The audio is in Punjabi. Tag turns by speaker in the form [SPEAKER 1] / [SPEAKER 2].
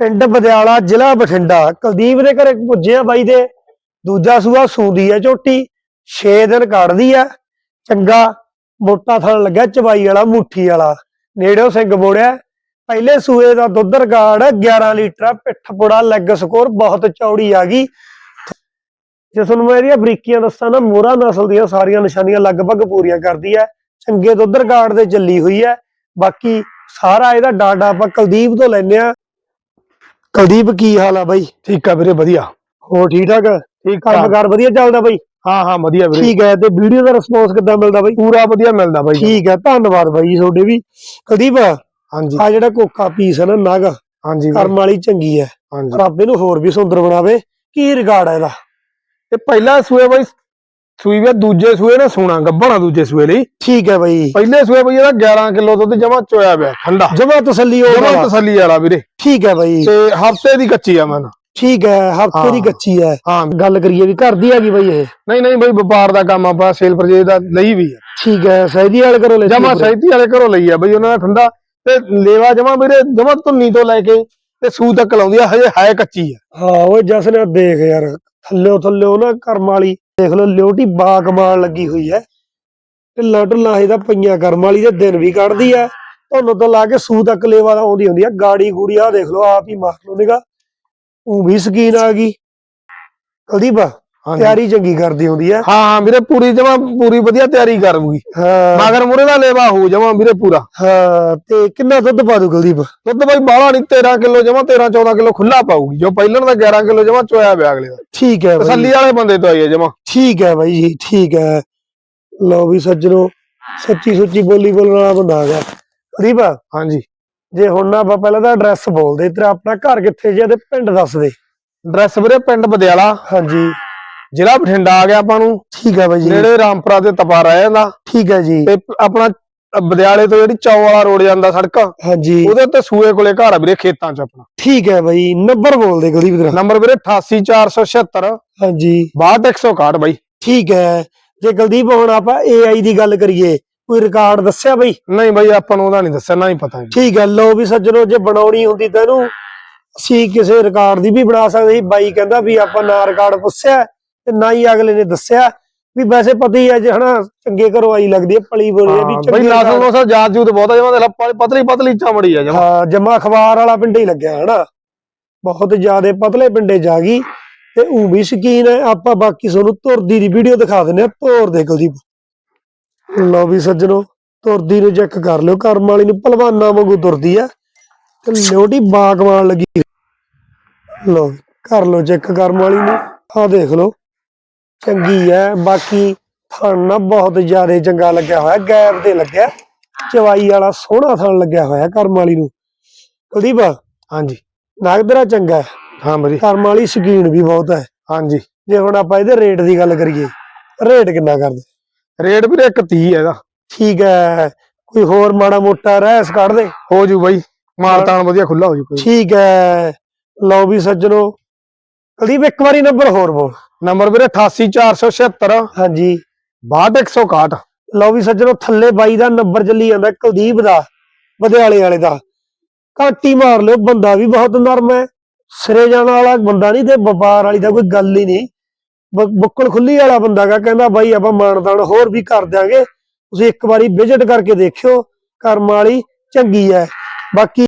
[SPEAKER 1] ਪਿੰਡ ਬਦਿਆਲਾ, ਜ਼ਿਲ੍ਹਾ ਬਠਿੰਡਾ। ਕੁਲਦੀਪ ਦੇ ਘਰੇ ਪੁੱਜੇ ਆ ਬਾਈ ਦੇ। ਦੂਜਾ ਸੂਆ ਸੂਦੀ ਆ ਝੋਟੀ 6 ਦਿਨ ਕੱਢਦੀ ਆ। ਚੰਗਾ ਮੋਟਾ ਥਣ ਲੱਗਾ ਚਬਾਈ ਵਾਲਾ, ਮੁੱਠੀ ਵਾਲਾ। ਨੇੜਿਓ ਸਿੰਘ ਬੋੜਿਆ ਪਹਿਲੇ ਸੂਏ ਦਾ ਦੁੱਧ ਰਿਕਾਰਡ 11 ਲੀਟਰ ਪਿੱਠ ਪੁੜਾ ਲੈਗ ਸਕੋਰ ਬਹੁਤ ਚੌੜੀ ਆ ਗਈ। ਜੇ ਤੁਹਾਨੂੰ ਮੈਂ ਇਹਦੀਆਂ ਬਰੀਕੀਆਂ ਦੱਸਾਂ ਨਾ, ਮੋਹਰਾ ਨਸਲ ਦੀਆਂ ਸਾਰੀਆਂ ਨਿਸ਼ਾਨੀਆਂ ਲਗਭਗ ਪੂਰੀਆਂ ਕਰਦੀ ਹੈ ਚੰਗੇ ਦੁੱਧ ਰਿਕਾਰਡ ਤੇ ਚੱਲੀ ਹੋਈ ਹੈ ਬਾਕੀ ਸਾਰਾ ਇਹਦਾ ਡਾਟਾ ਆਪਾਂ ਕੁਲਦੀਪ ਤੋਂ ਲੈਨੇ ਆ। ਕੁਲਦੀਪ ਕੀ ਹਾਲ ਆ ਬਾਈ?
[SPEAKER 2] ਠੀਕ ਆ ਵੀਰੇ ਵਧੀਆ।
[SPEAKER 1] ਹੋਰ ਠੀਕ ਠਾਕ?
[SPEAKER 2] ਠੀਕ
[SPEAKER 1] ਕੰਮਕਾਰ ਵਧੀਆ ਚੱਲਦਾ ਬਾਈ?
[SPEAKER 2] ਹਾਂ ਹਾਂ ਵਧੀਆ ਵੀਰੇ।
[SPEAKER 1] ਠੀਕ ਹੈ ਤੇ ਵੀਡੀਓ ਦਾ ਰਿਸਪੌਂਸ ਕਿੱਦਾਂ ਮਿਲਦਾ ਬਾਈ?
[SPEAKER 2] ਪੂਰਾ ਵਧੀਆ ਮਿਲਦਾ ਬਾਈ।
[SPEAKER 1] ਠੀਕ ਹੈ ਧੰਨਵਾਦ ਬਾਈ ਤੁਹਾਡੇ ਵੀ। ਕੁਲਦੀਪ
[SPEAKER 2] ਹਾਂਜੀ।
[SPEAKER 1] ਆ ਜਿਹੜਾ ਕੋਕਾ ਪੀਸ ਹੈ ਨਾ ਨਗ
[SPEAKER 2] ਹਾਂਜੀ
[SPEAKER 1] ਕਰਮ ਵਾਲੀ ਚੰਗੀ ਹੈ।
[SPEAKER 2] ਹਾਂਜੀ।
[SPEAKER 1] ਰੱਬ ਇਹਨੂੰ ਹੋਰ ਵੀ ਸੁੰਦਰ ਬਣਾਵੇ। ਕੀ ਰਿਕਾਰਡ ਹੈ ਇਹਦਾ?
[SPEAKER 2] ਤੇ ਪਹਿਲਾ ਸੂਏ ਬਾਈ ਸੂਈ ਵੀ ਦੂਜੇ ਸੂਏ ਨੇ ਸੋਨਾ ਗੱਭਣਾ ਦੂਜੇ ਸੂਏ ਲਈ।
[SPEAKER 1] ਠੀਕ ਹੈ ਬਾਈ।
[SPEAKER 2] ਪਹਿਲੇ ਸੂਏ ਬਈ ਇਹਦਾ 11 ਕਿਲੋ ਦੁੱਧ ਜਮਾ ਚੋਇਆ ਪਿਆ ਠੰਡਾ।
[SPEAKER 1] ਜਮਾ ਤਸੱਲੀ ਹੋ
[SPEAKER 2] ਜਮਾ ਤਸੱਲੀ ਵਾਲਾ ਵੀਰੇ।
[SPEAKER 1] ਠੀਕ ਹੈ ਬਾਈ।
[SPEAKER 2] ਤੇ ਹਫ਼ਤੇ ਦੀ ਕੱਚੀ ਆ ਮਨ
[SPEAKER 1] ਠੀਕ ਹੈ ਹਫ਼ਤੇ ਦੀ
[SPEAKER 2] ਹਾਂ।
[SPEAKER 1] ਕੱਚੀ ਹੈ।
[SPEAKER 2] ਹਾਂ।
[SPEAKER 1] ਗੱਲ ਕਰੀਏ ਵੀ ਘਰ ਦੀ ਹੈਗੀ ਬਾਈ ਇਹ?
[SPEAKER 2] ਨਹੀਂ ਨਹੀਂ ਬਈ ਵਪਾਰ ਦਾ ਕੰਮ ਆਪਾਂ ਸੇਲ ਪਰਚੇਜ ਦਾ ਲਈ ਵੀ ਆ।
[SPEAKER 1] ਠੀਕ ਹੈ ਸੈਦੀ ਵਾਲੇ ਘਰੋਂ ਲੈ
[SPEAKER 2] ਜਮਾ ਸਹਿਤੀ ਵਾਲੇ ਘਰੋਂ ਲਈ ਆ ਬਈ ਉਹਨਾਂ ਦਾ ਠੰਡਾ। ਤੇ ਲੇਵਾ ਜਮਾ ਵੀਰੇ ਜਮਾ ਧੁੰਨੀ ਤੋਂ ਲੈ ਕੇ ਤੇ ਸੂ ਤੱਕ ਲਾਉਂਦੀ ਆ ਹਜੇ ਹੈ ਕੱਚੀ ਆ।
[SPEAKER 1] ਹਾਂ ਓਏ ਜਸ ਨੇ ਦੇਖ ਯਾਰ ਥੱਲਿਓ ਥੱਲਿਓ ਨਾ ਕਰਮ ਵਾਲੀ ਦੇਖ ਲਓ ਲਿਓਟੀ ਬਾ ਕਮਾਲ ਲੱਗੀ ਹੋਈ ਹੈ। ਢਿੱਲਾ ਢੁੱਲਾ ਇਹਦਾ ਪਈਆਂ ਕਰਮ ਵਾਲੀ ਦੇ ਦਿਨ ਵੀ ਕੱਢਦੀ ਹੈ ਤੁਹਾਨੂੰ ਤੋਂ ਲਾ ਕੇ ਸੂ ਤੱਕ ਲੇਵਾ ਆਉਂਦੀ ਹੁੰਦੀ ਹੈ ਗਾੜੀ ਗੂੜੀ ਆ ਦੇਖ ਲਓ ਆਪ ਹੀ ਮਾਰ ਲਓ ਨਿਗਾ ਉਹ ਵੀ ਸਕੀਨ ਆ ਗਈ। ਕੁਲਦੀਪ। ਤਿਆਰੀ ਚੰਗੀ ਕਰਦੀ ਹੁੰਦੀ ਹੈ
[SPEAKER 2] ਹਾਂ ਹਾਂ ਵੀਰੇ ਪੂਰੀ ਜਮਾ ਪੂਰੀ ਵਧੀਆ ਤਿਆਰੀ ਕਰੂਗੀ।
[SPEAKER 1] ਹਾਂ।
[SPEAKER 2] ਮਗਰ ਮੁਰੇ ਦਾ ਲੇਵਾ ਹੋ ਜਮਾ ਵੀਰੇ ਪੂਰਾ।
[SPEAKER 1] ਹਾਂ ਤੇ ਕਿੰਨਾ ਦੁੱਧ ਪਾ ਦੂ ਕੁਲਦੀਪ?
[SPEAKER 2] ਦੁੱਧ ਬਾਈ ਬਾਹਲਾ ਨਹੀਂ 13 ਕਿਲੋ ਜਮਾ 13 14 ਕਿਲੋ ਖੁੱਲਾ ਪਾਊਗੀ। ਜੋ ਪਹਿਲਾਂ ਦਾ 11 ਕਿਲੋ ਜਮਾ ਚੋਇਆ ਪਿਆ ਅਗਲੇ ਦਾ।
[SPEAKER 1] ਠੀਕ ਹੈ ਬਾਈ।
[SPEAKER 2] ਤਸੱਲੀ ਵਾਲੇ ਬੰਦੇ ਤੋਂ ਆਈ ਹੈ ਜਮਾ।
[SPEAKER 1] ਠੀਕ ਹੈ ਬਾਈ ਜੀ ਠੀਕ ਹੈ। ਲਓ ਵੀ ਸੱਜਣੋ ਸੱਚੀ ਸੁੱਚੀ ਬੋਲੀ ਬੋਲਣ ਵਾਲਾ ਬੰਦਾ ਆ ਗਿਆ ਰੀਬਾ
[SPEAKER 2] ਹਾਂਜੀ।
[SPEAKER 1] ਜੇ ਹੁਣ ਨਾ ਆਪਾਂ ਪਹਿਲਾਂ ਤਾਂ ਐਡਰੈਸ ਬੋਲ ਦੇ ਤੇਰਾ ਆਪਣਾ ਘਰ ਕਿੱਥੇ ਜੇ ਤੇ ਪਿੰਡ ਦੱਸ ਦੇ।
[SPEAKER 2] ਐਡਰੈਸ ਵੀਰੇ ਪਿੰਡ ਬਦਿਆਲਾ।
[SPEAKER 1] ਹਾਂਜੀ।
[SPEAKER 2] ਜ਼ਿਲ੍ਹਾ ਬਠਿੰਡਾ ਆ ਗਿਆ ਆਪਾਂ ਨੂੰ।
[SPEAKER 1] ਠੀਕ ਹੈ ਬਾਈ ਜੀ।
[SPEAKER 2] ਨੇੜੇ ਰਾਮਪੁਰਾ ਤੇ ਤਪਾ ਰਹਿ ਜਾਂਦਾ।
[SPEAKER 1] ਠੀਕ ਹੈ ਜੀ।
[SPEAKER 2] ਤੇ ਆਪਣਾ ਬਦਿਆਲੇ ਤੋਂ ਜਿਹੜੀ ਚੌ ਵਾਲਾ ਰੋਡ ਜਾਂਦਾ ਸੜਕ
[SPEAKER 1] ਹਾਂਜੀ।
[SPEAKER 2] ਉਹਦੇ ਉੱਤੇ ਸੂਏ ਕੋਲੇ ਘਰ ਆ ਵੀਰੇ ਖੇਤਾਂ 'ਚ ਆਪਣਾ।
[SPEAKER 1] ਠੀਕ ਹੈ ਬਾਈ। ਨੰਬਰ ਬੋਲ ਦੇ ਕੁਲਦੀਪ ਤੇਰਾ
[SPEAKER 2] ਨੰਬਰ ਵੀਰੇ 88476
[SPEAKER 1] ਹਾਂਜੀ।
[SPEAKER 2] 62161 ਬਾਈ।
[SPEAKER 1] ਠੀਕ ਹੈ ਜੇ ਕੁਲਦੀਪ ਹੁਣ ਆਪਾਂ AI ਦੀ ਗੱਲ ਕਰੀਏ ਕੋਈ ਰਿਕਾਰਡ ਦੱਸਿਆ ਬਈ?
[SPEAKER 2] ਨਹੀਂ ਬਾਈ ਆਪਾਂ ਨੂੰ ਉਹਦਾ ਨਹੀਂ ਦੱਸਿਆ ਨਾ ਹੀ ਪਤਾ ਜੀ।
[SPEAKER 1] ਠੀਕ ਹੈ ਲਓ ਵੀ ਸੱਜਣੋ ਜੇ ਬਣਾਉਣੀ ਹੁੰਦੀ ਤਾਂ ਇਹਨੂੰ ਅਸੀਂ ਕਿਸੇ ਰਿਕਾਰਡ ਦੀ ਵੀ ਬਣਾ ਸਕਦੇ ਸੀ। ਬਾਈ ਕਹਿੰਦਾ ਵੀ ਆਪਾਂ ਨਾ ਰਿਕਾਰਡ ਪੁੱਛਿਆ ਤੇ ਨਾ ਹੀ ਅਗਲੇ ਨੇ ਦੱਸਿਆ। ਵੀ ਵੈਸੇ ਪਤਾ ਹੀ ਹੈ ਜੇ ਹਨਾ ਚੰਗੇ ਘਰੋਂ ਆਈ ਲੱਗਦੀ ਹੈ ਪਲੀ ਬੋਲੀ ਹੈ ਵੀ
[SPEAKER 2] ਹਾਂ,
[SPEAKER 1] ਚੰਗੇ
[SPEAKER 2] ਬਈ ਨਸਲ
[SPEAKER 1] ਰਿਕਾਰਡ-
[SPEAKER 2] ਨਸਲ ਜਾਤ ਜੂਤ ਬਹੁਤ ਆ ਜਮਾ ਦੇ ਪਤਲੀ ਪਤਲੀ ਚਮੜੀ ਆ ਜਮਾ।
[SPEAKER 1] ਹਾਂ ਜਮਾ ਅਖਬਾਰ ਵਾਲਾ ਪਿੰਡੇ ਹੀ ਲੱਗਿਆ ਹਨਾ। ਬਹੁਤ ਜ਼ਿਆਦੇ ਪਤਲੇ ਪਿੰਡੇ ਜਾ ਗਈ। ਤੇ ਉਹ ਵੀ ਸ਼ਕੀਨ ਹੈ ਆਪਾਂ ਬਾਕੀ ਤੁਹਾਨੂੰ ਤੁਰਦੀ ਦੀ ਵੀਡੀਓ ਦਿਖਾ ਦਿੰਦੇ ਆ ਤੋਰ ਦੇ ਕੁਲਦੀਪ। ਲਓ ਵੀ ਸੱਜਣੋ ਤੁਰਦੀ ਨੂੰ ਚੈੱਕ ਕਰ ਲਿਓ ਕਰਮ ਵਾਲੀ ਨੂੰ ਪਹਿਲਵਾਨਾਂ ਵਾਂਗੂ ਤੁਰਦੀ ਆ। ਤੇ ਲਿਓਟੀ ਬਾਗਵਾਨ ਲੱਗੀ। ਲਓ ਕਰ ਲਓ ਚੈੱਕ ਕਰਮ ਵਾਲੀ ਨੂੰ। ਆਹ ਦੇਖ ਲਓ ਚੰਗੀ ਹੈ ਬਾਕੀ ਥਣ ਨਾ ਬਹੁਤ ਜ਼ਿਆਦਾ ਚੰਗਾ ਲੱਗਿਆ ਹੋਇਆ ਗੈਪ ਤੇ ਲੱਗਿਆ। ਚਵਾਈ ਵਾਲਾ ਸੋਹਣਾ ਥਣ ਲੱਗਿਆ ਹੋਇਆ ਕਰਮ ਵਾਲੀ ਨੂੰ। ਕੁਲਦੀਪ
[SPEAKER 2] ਹਾਂਜੀ।
[SPEAKER 1] ਨਾਗਦਰਾ ਚੰਗਾ ਹੈ
[SPEAKER 2] ਹਾਂ ਬਈ।
[SPEAKER 1] ਕਰਮ ਵਾਲੀ ਸ਼ਕੀਨ ਵੀ ਬਹੁਤ ਹੈ
[SPEAKER 2] ਹਾਂਜੀ।
[SPEAKER 1] ਜੇ ਹੁਣ ਆਪਾਂ ਇਹਦੇ ਰੇਟ ਦੀ ਗੱਲ ਕਰੀਏ ਰੇਟ ਕਿੰਨਾ ਕਰਦੇ?
[SPEAKER 2] ਰੇਟ ਵੀਰੇ 130 ਹੈ ਇਹਦਾ।
[SPEAKER 1] ਠੀਕ ਹੈ। ਕੋਈ ਹੋਰ ਮਾੜਾ ਮੋਟਾ ਰਹਿਸ ਕੱਢ ਦੇ।
[SPEAKER 2] ਹੋ ਜੂ ਬਾਈ। ਮਾਲ ਤਾਣ ਵਧੀਆ ਖੁੱਲਾ ਹੋ ਜੂ ਕੋਈ।
[SPEAKER 1] ਠੀਕ ਹੈ। ਲਓ ਵੀ ਸੱਜਣੋ। ਕੁਲਦੀਪ ਇੱਕ ਵਾਰੀ ਨੰਬਰ ਹੋਰ ਬੋਲ।
[SPEAKER 2] ਨੰਬਰ ਵੀਰੇ 88476
[SPEAKER 1] ਹਾਂਜੀ।
[SPEAKER 2] 62161
[SPEAKER 1] ਲਓ ਵੀ ਸੱਜਣੋ ਥੱਲੇ ਬਾਈ ਦਾ ਨੰਬਰ ਚੱਲੀ ਜਾਂਦਾ ਕੁਲਦੀਪ ਦਾ ਬਧਿਆਲੇ ਵਾਲੇ ਦਾ। ਕਾਟੀ ਮਾਰ ਲਿਓ ਬੰਦਾ ਵੀ ਬਹੁਤ ਨਰਮ ਹੈ। ਸਿਰੇ ਜਾਣ ਵਾਲਾ ਬੰਦਾ ਨਹੀਂ ਤੇ ਵਪਾਰ ਵਾਲੀ ਦਾ ਕੋਈ ਗੱਲ ਹੀ ਨਹੀਂ। ਬੁੱਕਲ ਖੁੱਲੀ ਵਾਲਾ ਬੰਦਾ ਗਾ, ਕਹਿੰਦਾ ਬਾਈ ਆਪਾਂ ਮਾਨਦਾਨ ਹੋਰ ਵੀ ਕਰ ਦਿਆਂਗੇ। ਤੁਸੀਂ ਇੱਕ ਵਾਰੀ ਵਿਜ਼ਿਟ ਕਰਕੇ ਦੇਖਿਓ ਕਰਮ ਵਾਲੀ ਚੰਗੀ ਹੈ ਬਾਕੀ